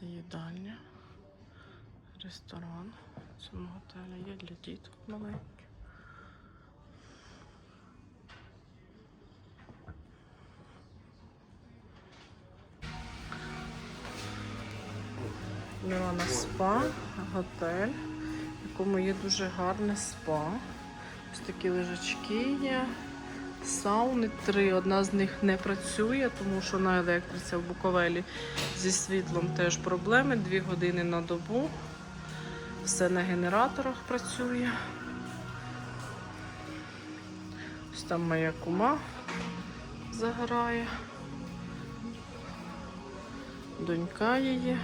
Це їдальня, ресторан. В цьому готелі є для діток маленьких. Мілана спа, готель, в якому є дуже гарне спа. Ось такі лежачки є. Сауни три. Одна з них не працює, тому що на електриці в Буковелі зі світлом теж проблеми. Дві години на добу. Все на генераторах працює. Ось там моя кума загорає. Донька її.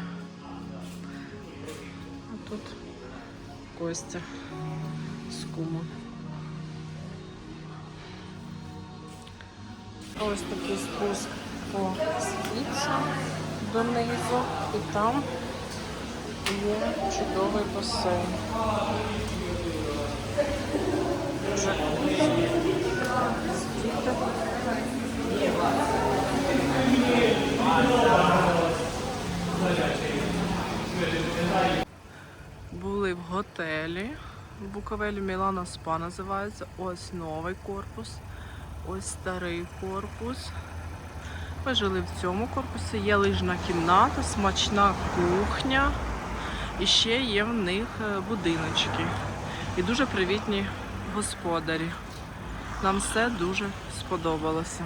А тут Костя з кумом. Ось такий спуск по східцям донизу, і там є чудовий басейн. Діти. Були в готелі. В Буковелі Мілана Спа називається. Ось новий корпус. Ось старий корпус. Ми жили в цьому корпусі. Є лижна кімната, смачна кухня. І ще є в них е, будиночки. І дуже привітні господарі. Нам все дуже сподобалося.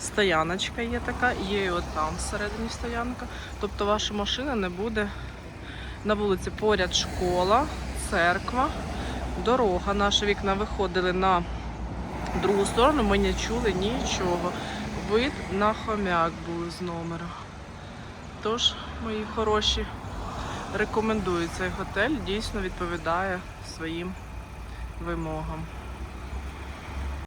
Стояночка є така, є і от там всередині стоянка. Тобто ваша машина не буде на вулиці поряд школа, церква, дорога. Наші вікна виходили на другу сторону, ми не чули нічого. Вид на хомяк був з номера. Тож, мої хороші, рекомендую цей готель, дійсно відповідає своїм вимогам.